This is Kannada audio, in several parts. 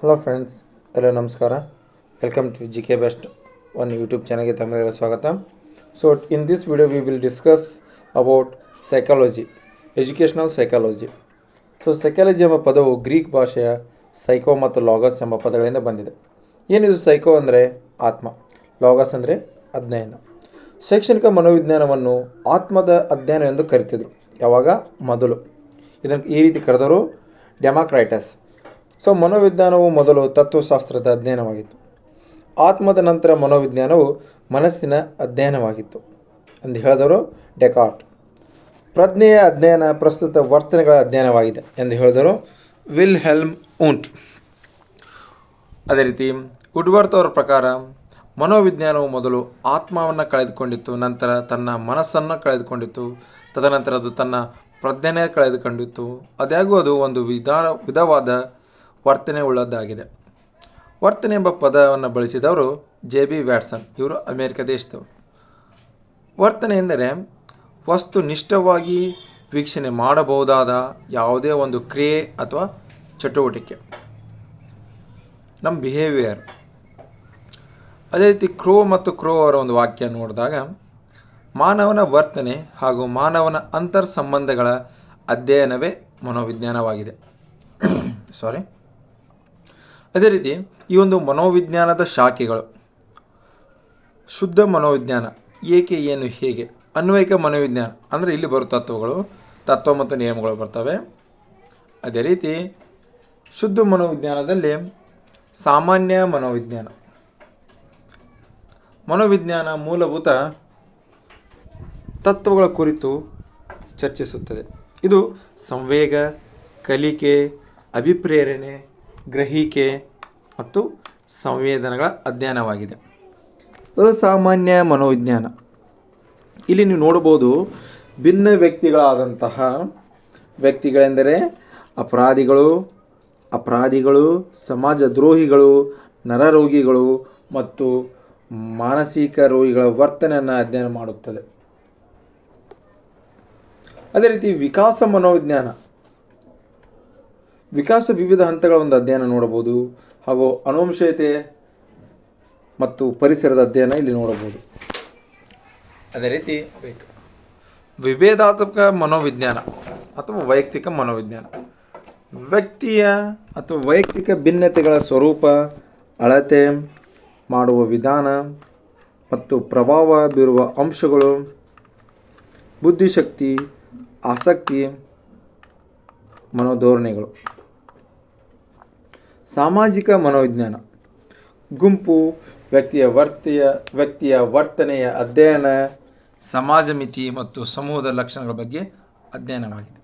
ಹಲೋ ಫ್ರೆಂಡ್ಸ್ ಎಲ್ಲ ನಮಸ್ಕಾರ. Welcome to G K best one YouTube ಚಾನಲ್ಗೆ ತಮಗೆಲ್ಲ ಸ್ವಾಗತ. So in this video we will discuss about psychology educational psychology so psychology ಎಂಬ ಪದವು ಗ್ರೀಕ್ ಭಾಷೆಯ ಸೈಕೋ ಮತ್ತು ಲಾಗಸ್ ಎಂಬ ಪದಗಳಿಂದ ಬಂದಿದೆ. ಏನಿದು ಸೈಕೋ ಅಂದರೆ ಆತ್ಮ ಲಾಗಸ್ ಅಂದರೆ ಅಧ್ಯಯನ. ಶೈಕ್ಷಣಿಕ ಮನೋವಿಜ್ಞಾನವನ್ನು ಆತ್ಮದ ಅಧ್ಯಯನ ಎಂದು ಕರಿತಿದ್ರು, ಯಾವಾಗ? ಮೊದಲು. ಇದನ್ನು ಈ ರೀತಿ ಕರೆದವರು ಡೆಮಾಕ್ರೈಟಸ್. ಸೊ ಮನೋವಿಜ್ಞಾನವು ಮೊದಲು ತತ್ವಶಾಸ್ತ್ರದ ಅಧ್ಯಯನವಾಗಿತ್ತು. ಆತ್ಮದ ನಂತರ ಮನೋವಿಜ್ಞಾನವು ಮನಸ್ಸಿನ ಅಧ್ಯಯನವಾಗಿತ್ತು ಎಂದು ಹೇಳಿದವರು ಡೆಕಾರ್ಟ್. ಪ್ರಜ್ಞೆಯ ಅಧ್ಯಯನ ಪ್ರಸ್ತುತ ವರ್ತನೆಗಳ ಅಧ್ಯಯನವಾಗಿದೆ ಎಂದು ಹೇಳಿದರು ವಿಲ್ ಹೆಲ್ಮ್ ಉಂಟ್. ಅದೇ ರೀತಿ ಉಡ್ವರ್ತ್ ಅವರ ಪ್ರಕಾರ ಮನೋವಿಜ್ಞಾನವು ಮೊದಲು ಆತ್ಮವನ್ನು ಕಳೆದುಕೊಂಡಿತ್ತು, ನಂತರ ತನ್ನ ಮನಸ್ಸನ್ನು ಕಳೆದುಕೊಂಡಿತ್ತು, ತದನಂತರ ಅದು ತನ್ನ ಪ್ರಜ್ಞೆನೇ ಕಳೆದುಕೊಂಡಿತ್ತು. ಅದಾಗೂ ಅದು ಒಂದು ವಿಧಾನ ವಿಧವಾದ ವರ್ತನೆ ಉಳ್ಳದ್ದಾಗಿದೆ ವರ್ತನೆ ಎಂಬ ಪದವನ್ನು ಬಳಸಿದವರು ಜೆ ಬಿ ವ್ಯಾಟ್ಸನ್. ಇವರು ಅಮೇರಿಕ ದೇಶದವರು. ವರ್ತನೆ ಎಂದರೆ ವಸ್ತು ನಿಷ್ಠವಾಗಿ ವೀಕ್ಷಣೆ ಮಾಡಬಹುದಾದ ಯಾವುದೇ ಒಂದು ಕ್ರಿಯೆ ಅಥವಾ ಚಟುವಟಿಕೆ. ನಮ್ಮ ಬಿಹೇವಿಯರ್ ಅದೇ ರೀತಿ ಕ್ರೋ ಮತ್ತು ಕ್ರೋ ಅವರ ಒಂದು ವಾಕ್ಯ ನೋಡಿದಾಗ, ಮಾನವನ ವರ್ತನೆ ಹಾಗೂ ಮಾನವನ ಅಂತರ್ ಸಂಬಂಧಗಳ ಅಧ್ಯಯನವೇ ಮನೋವಿಜ್ಞಾನವಾಗಿದೆ. ಸಾರಿ ಅದೇ ರೀತಿ ಈ ಒಂದು ಮನೋವಿಜ್ಞಾನದ ಶಾಖೆಗಳು. ಶುದ್ಧ ಮನೋವಿಜ್ಞಾನ, ಏಕೆ, ಏನು, ಹೇಗೆ, ಅನ್ವಯಿಕ ಮನೋವಿಜ್ಞಾನ, ಅಂದರೆ ಇಲ್ಲಿ ಬರೋ ತತ್ವಗಳು, ತತ್ವ ಮತ್ತು ನಿಯಮಗಳು ಬರ್ತವೆ. ಅದೇ ರೀತಿ ಶುದ್ಧ ಮನೋವಿಜ್ಞಾನದಲ್ಲಿ ಸಾಮಾನ್ಯ ಮನೋವಿಜ್ಞಾನ. ಮನೋವಿಜ್ಞಾನ ಮೂಲಭೂತ ತತ್ವಗಳ ಕುರಿತು ಚರ್ಚಿಸುತ್ತದೆ. ಇದು ಸಂವೇಗ, ಕಲಿಕೆ, ಅಭಿಪ್ರೇರಣೆ ಗ್ರಹಿಕೆ ಮತ್ತು ಸಂವೇದನೆಗಳ ಅಧ್ಯಯನವಾಗಿದೆ. ಅಸಾಮಾನ್ಯ ಮನೋವಿಜ್ಞಾನ. ಇಲ್ಲಿ ನೀವು ನೋಡ್ಬೋದು ಭಿನ್ನ ವ್ಯಕ್ತಿಗಳಾದಂತಹ ವ್ಯಕ್ತಿಗಳೆಂದರೆ ಅಪರಾಧಿಗಳು ಅಪರಾಧಿಗಳು, ಸಮಾಜ ದ್ರೋಹಿಗಳು, ನರರೋಗಿಗಳು ಮತ್ತು ಮಾನಸಿಕ ರೋಗಿಗಳ ವರ್ತನೆಯನ್ನು ಅಧ್ಯಯನ ಮಾಡುತ್ತದೆ. ಅದೇ ರೀತಿ ವಿಕಾಸ ಮನೋವಿಜ್ಞಾನ. ವಿಕಾಸ ವಿವಿಧ ಹಂತಗಳ ಒಂದು ಅಧ್ಯಯನ ನೋಡಬಹುದು ಹಾಗೂ ಅನುವಂಶೀಯತೆ ಮತ್ತು ಪರಿಸರದ ಅಧ್ಯಯನ ಇಲ್ಲಿ ನೋಡಬಹುದು. ಅದೇ ರೀತಿ ವಿಭೇದಾತ್ಮಕ ಮನೋವಿಜ್ಞಾನ ಅಥವಾ ವೈಯಕ್ತಿಕ ಮನೋವಿಜ್ಞಾನ. ವ್ಯಕ್ತಿಯ ಅಥವಾ ವೈಯಕ್ತಿಕ ಭಿನ್ನತೆಗಳ ಸ್ವರೂಪ ಅಳತೆ ಮಾಡುವ ವಿಧಾನ ಮತ್ತು ಪ್ರಭಾವ ಬೀರುವ ಅಂಶಗಳು ಬುದ್ಧಿಶಕ್ತಿ ಆಸಕ್ತಿ ಮನೋಧೋರಣೆಗಳು. ಸಾಮಾಜಿಕ ಮನೋವಿಜ್ಞಾನ. ಗುಂಪು, ವ್ಯಕ್ತಿಯ ವರ್ತೆಯ, ವ್ಯಕ್ತಿಯ ವರ್ತನೆಯ ಅಧ್ಯಯನ, ಸಮಾಜ ಮಿತಿ ಮತ್ತು ಸಮೂಹದ ಲಕ್ಷಣಗಳ ಬಗ್ಗೆ ಅಧ್ಯಯನವಾಗಿದೆ.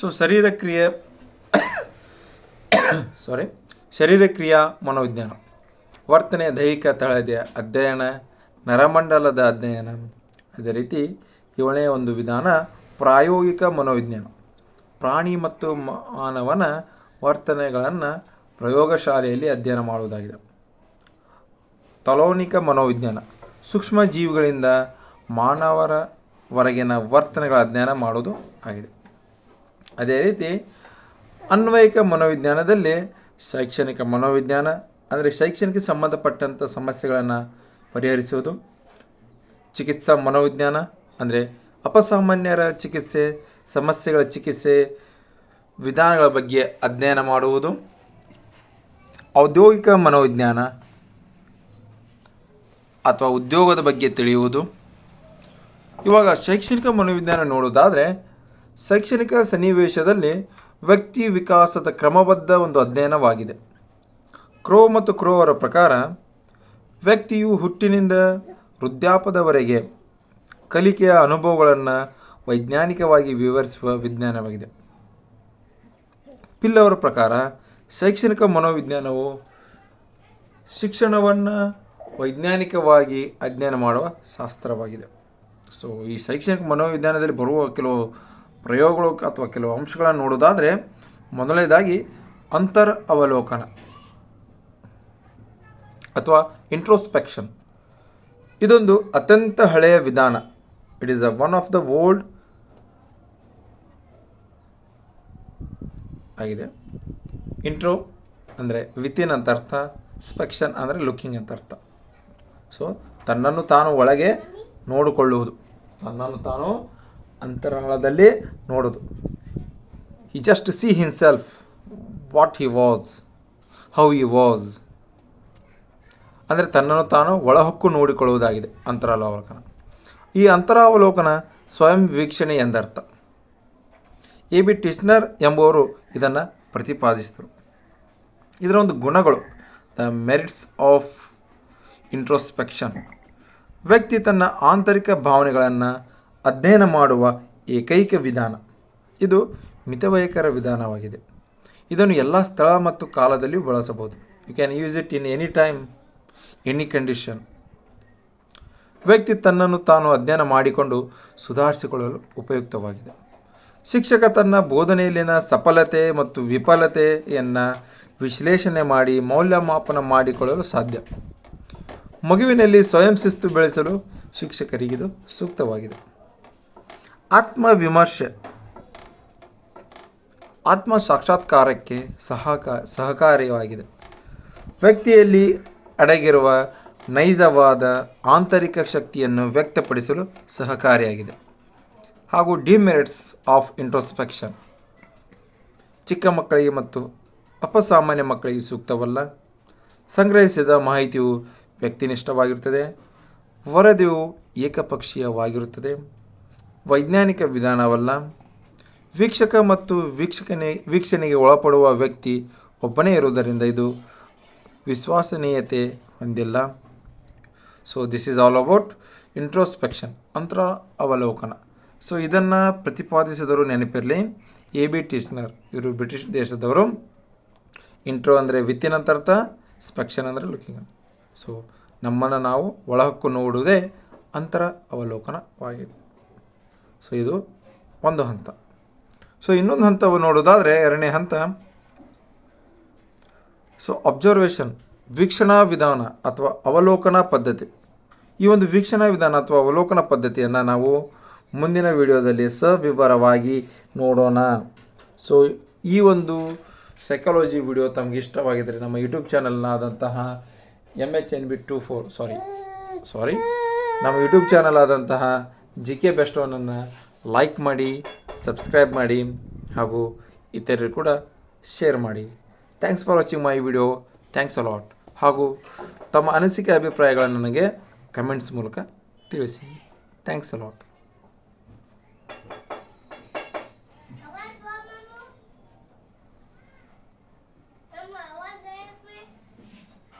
ಸೊ ಶರೀರ ಕ್ರಿಯೆ ಸಾರಿ ಶರೀರ ಕ್ರಿಯಾ ಮನೋವಿಜ್ಞಾನ. ವರ್ತನೆಯ ದೈಹಿಕ ತಳದ ಅಧ್ಯಯನ, ನರಮಂಡಲದ ಅಧ್ಯಯನ. ಅದೇ ರೀತಿ, ಇವಳೇ ಒಂದು ವಿಧಾನ, ಪ್ರಾಯೋಗಿಕ ಮನೋವಿಜ್ಞಾನ. ಪ್ರಾಣಿ ಮತ್ತು ಮಾನವನ ವರ್ತನೆಗಳನ್ನು ಪ್ರಯೋಗಶಾಲೆಯಲ್ಲಿ ಅಧ್ಯಯನ ಮಾಡುವುದಾಗಿದೆ. ತಲೋನಿಕ ಮನೋವಿಜ್ಞಾನ, ಸೂಕ್ಷ್ಮ ಜೀವಿಗಳಿಂದ ಮಾನವರವರೆಗಿನ ವರ್ತನೆಗಳ ಅಧ್ಯಯನ ಮಾಡುವುದು ಆಗಿದೆ. ಅದೇ ರೀತಿ, ಅನ್ವಯಿಕ ಮನೋವಿಜ್ಞಾನದಲ್ಲಿ ಶೈಕ್ಷಣಿಕ ಮನೋವಿಜ್ಞಾನ, ಅಂದರೆ ಶೈಕ್ಷಣಿಕ ಸಂಬಂಧಪಟ್ಟಂಥ ಸಮಸ್ಯೆಗಳನ್ನು ಪರಿಹರಿಸುವುದು, ಚಿಕಿತ್ಸಾ ಮನೋವಿಜ್ಞಾನ, ಅಂದರೆ ಅಪಸಾಮಾನ್ಯರ ಚಿಕಿತ್ಸೆ, ಸಮಸ್ಯೆಗಳ ಚಿಕಿತ್ಸೆ ವಿಧಾನಗಳ ಬಗ್ಗೆ ಅಧ್ಯಯನ ಮಾಡುವುದು ಔದ್ಯೋಗಿಕ ಮನೋವಿಜ್ಞಾನ ಅಥವಾ ಉದ್ಯೋಗದ ಬಗ್ಗೆ ತಿಳಿಯುವುದು. ಇವಾಗ ಶೈಕ್ಷಣಿಕ ಮನೋವಿಜ್ಞಾನ ನೋಡೋದಾದರೆ ಶೈಕ್ಷಣಿಕ ಸನ್ನಿವೇಶದಲ್ಲಿ ವ್ಯಕ್ತಿ ವಿಕಾಸದ ಕ್ರಮಬದ್ಧ ಒಂದು ಅಧ್ಯಯನವಾಗಿದೆ. ಕ್ರೋ ಮತ್ತು ಕ್ರೋ ಅವರ ಪ್ರಕಾರ, ವ್ಯಕ್ತಿಯು ಹುಟ್ಟಿನಿಂದ ವೃದ್ಧಾಪದವರೆಗೆ ಕಲಿಕೆಯ ಅನುಭವಗಳನ್ನು ವೈಜ್ಞಾನಿಕವಾಗಿ ವಿವರಿಸುವ ವಿಜ್ಞಾನವಾಗಿದೆ. ಪಿಲ್ ಅವರ ಪ್ರಕಾರ ಶೈಕ್ಷಣಿಕ ಮನೋವಿಜ್ಞಾನವು ಶಿಕ್ಷಣವನ್ನು ವೈಜ್ಞಾನಿಕವಾಗಿ ಅಧ್ಯಯನ ಮಾಡುವ ಶಾಸ್ತ್ರವಾಗಿದೆ. ಸೊ ಈ ಶೈಕ್ಷಣಿಕ ಮನೋವಿಜ್ಞಾನದಲ್ಲಿ ಬರುವ ಕೆಲವು ಪ್ರಯೋಗಗಳು ಅಥವಾ ಕೆಲವು ಅಂಶಗಳನ್ನು ನೋಡೋದಾದರೆ ಮೊದಲನೇದಾಗಿ ಅಂತರ್ ಅವಲೋಕನ ಅಥವಾ ಇಂಟ್ರೋಸ್ಪೆಕ್ಷನ್ ಇದೊಂದು ಅತ್ಯಂತ ಹಳೆಯ ವಿಧಾನ. It is a one of the old ಆಗಿದೆ. ಇಂಟ್ರೋ ಅಂದರೆ ವಿತಿನ್ ಅಂತ ಅರ್ಥ ಸ್ಪೆಕ್ಷನ್ ಅಂದರೆ ಲುಕಿಂಗ್ ಅಂತ ಅರ್ಥ. ಸೊ ತನ್ನನ್ನು ತಾನು ಒಳಗೆ ನೋಡಿಕೊಳ್ಳುವುದು. ತನ್ನನ್ನು ತಾನು ಅಂತರಾಳದಲ್ಲಿ ನೋಡೋದು ಈ just see himself what he was how he was ಅಂದರೆ ತನ್ನನ್ನು ತಾನು ಒಳಹೊಕ್ಕು ನೋಡಿಕೊಳ್ಳುವುದಾಗಿದೆ, ಅಂತರಾವಲೋಕನ. ಈ ಅಂತರಾವಲೋಕನ ಸ್ವಯಂ ವೀಕ್ಷಣೆ ಎಂದರ್ಥ. ಎ ಬಿ ಟಿಸ್ನರ್ ಎಂಬುವರು ಇದನ್ನು ಪ್ರತಿಪಾದಿಸಿದರು. ಇದರ ಒಂದು ಗುಣಗಳು ದ ಮೆರಿಟ್ಸ್ ಆಫ್ ಇಂಟ್ರೋಸ್ಪೆಕ್ಷನ್ ವ್ಯಕ್ತಿ ತನ್ನ ಆಂತರಿಕ ಭಾವನೆಗಳನ್ನು ಅಧ್ಯಯನ ಮಾಡುವ ಏಕೈಕ ವಿಧಾನ. ಇದು ಮಿತವಯಕರ ವಿಧಾನವಾಗಿದೆ. ಇದನ್ನು ಎಲ್ಲ ಸ್ಥಳ ಮತ್ತು ಕಾಲದಲ್ಲಿಯೂ ಬಳಸಬಹುದು. You can use it in any time any condition ವ್ಯಕ್ತಿ ತನ್ನನ್ನು ತಾನು ಅಧ್ಯಯನ ಮಾಡಿಕೊಂಡು ಸುಧಾರಿಸಿಕೊಳ್ಳಲು ಉಪಯುಕ್ತವಾಗಿದೆ. ಶಿಕ್ಷಕ ತನ್ನ ಬೋಧನೆಯಲ್ಲಿನ ಸಫಲತೆ ಮತ್ತು ವಿಫಲತೆಯನ್ನು ವಿಶ್ಲೇಷಣೆ ಮಾಡಿ ಮೌಲ್ಯಮಾಪನ ಮಾಡಿಕೊಳ್ಳಲು ಸಾಧ್ಯ. ಮಗುವಿನಲ್ಲಿ ಸ್ವಯಂ ಶಿಸ್ತು ಬೆಳೆಸಲು ಶಿಕ್ಷಕರಿಗಿದು ಸೂಕ್ತವಾಗಿದೆ. ಆತ್ಮವಿಮರ್ಶೆ. ಆತ್ಮ ಸಾಕ್ಷಾತ್ಕಾರಕ್ಕೆ ಸಹಕ, ಸಹಕಾರಿಯಾಗಿದೆ. ವ್ಯಕ್ತಿಯಲ್ಲಿ ಅಡಗಿರುವ ನೈಜವಾದ ಆಂತರಿಕ ಶಕ್ತಿಯನ್ನು ವ್ಯಕ್ತಪಡಿಸಲು ಸಹಕಾರಿಯಾಗಿದೆ. ಹಾಗೂ ಡಿಮೆರಿಟ್ಸ್ ಆಫ್ ಇಂಟ್ರೋಸ್ಪೆಕ್ಷನ್. ಚಿಕ್ಕ ಮಕ್ಕಳಿಗೆ ಮತ್ತು ಅಪಸಾಮಾನ್ಯ ಮಕ್ಕಳಿಗೆ ಸೂಕ್ತವಲ್ಲ. ಸಂಗ್ರಹಿಸಿದ ಮಾಹಿತಿಯು ವ್ಯಕ್ತಿನಿಷ್ಠವಾಗಿರುತ್ತದೆ. ವರದಿಯು ಏಕಪಕ್ಷೀಯವಾಗಿರುತ್ತದೆ. ವೈಜ್ಞಾನಿಕ ವಿಧಾನವಲ್ಲ. ವೀಕ್ಷಕ ಮತ್ತು ವೀಕ್ಷಕನೇ, ವೀಕ್ಷಣೆಗೆ ಒಳಪಡುವ ವ್ಯಕ್ತಿ ಒಬ್ಬನೇ ಇರುವುದರಿಂದ ಇದು ವಿಶ್ವಾಸನೀಯತೆ ಹೊಂದಿಲ್ಲ. So this is all about introspection ಅಂತರ ಅವಲೋಕನ. ಸೊ ಇದನ್ನು ಪ್ರತಿಪಾದಿಸಿದರು ನೆನಪಿರಲಿ. ಎ ಬಿ ಟಿಸ್ನರ್ ಇವರು ಬ್ರಿಟಿಷ್ ದೇಶದವರು. ಇಂಟ್ರೋ ಅಂದರೆ ವಿತ್ತಿನ್ ಅಂತ ಅರ್ಥ ಸ್ಪೆಕ್ಷನ್ ಅಂದರೆ ಲುಕಿಂಗ್ ಸೊ ನಮ್ಮನ್ನು ನಾವು ಒಳಹಕ್ಕು ನೋಡುವುದೇ ಅಂತರ ಅವಲೋಕನವಾಗಿದೆ. ಸೊ ಇದು ಒಂದು ಹಂತ. ಸೊ ಇನ್ನೊಂದು ಹಂತವು ನೋಡೋದಾದರೆ ಎರಡನೇ ಹಂತ. ಸೊ ಅಬ್ಸರ್ವೇಷನ್ ವೀಕ್ಷಣಾ ವಿಧಾನ ಅಥವಾ ಅವಲೋಕನ ಪದ್ಧತಿ. ಈ ಒಂದು ವೀಕ್ಷಣಾ ವಿಧಾನ ಅಥವಾ ಅವಲೋಕನ ಪದ್ಧತಿಯನ್ನು ನಾವು ಮುಂದಿನ ವಿಡಿಯೋದಲ್ಲಿ ಸವಿವರವಾಗಿ ನೋಡೋಣ. ಸೊ ಈ ಒಂದು ಸೈಕಾಲಜಿ ವಿಡಿಯೋ ತಮಗೆ ಇಷ್ಟವಾಗಿದ್ದರೆ ನಮ್ಮ YouTube ಚಾನಲ್ನಾದಂತಹ M H N B two four sorry sorry ನಮ್ಮ ಯೂಟ್ಯೂಬ್ ಚಾನಲ್ ಆದಂತಹ ಜಿ ಕೆ ಬೆಸ್ಟ್ ಲೈಕ್ ಮಾಡಿ ಸಬ್ಸ್ಕ್ರೈಬ್ ಮಾಡಿ, ಹಾಗೂ ಇತರರು ಕೂಡ ಶೇರ್ ಮಾಡಿ. Thanks for watching my video thanks a lot ಹಾಗೂ ತಮ್ಮ ಅನಿಸಿಕೆ, ಅಭಿಪ್ರಾಯಗಳನ್ನು ನನಗೆ ಕಮೆಂಟ್ಸ್ ಮೂಲಕ ತಿಳಿಸಿ. Thanks a lot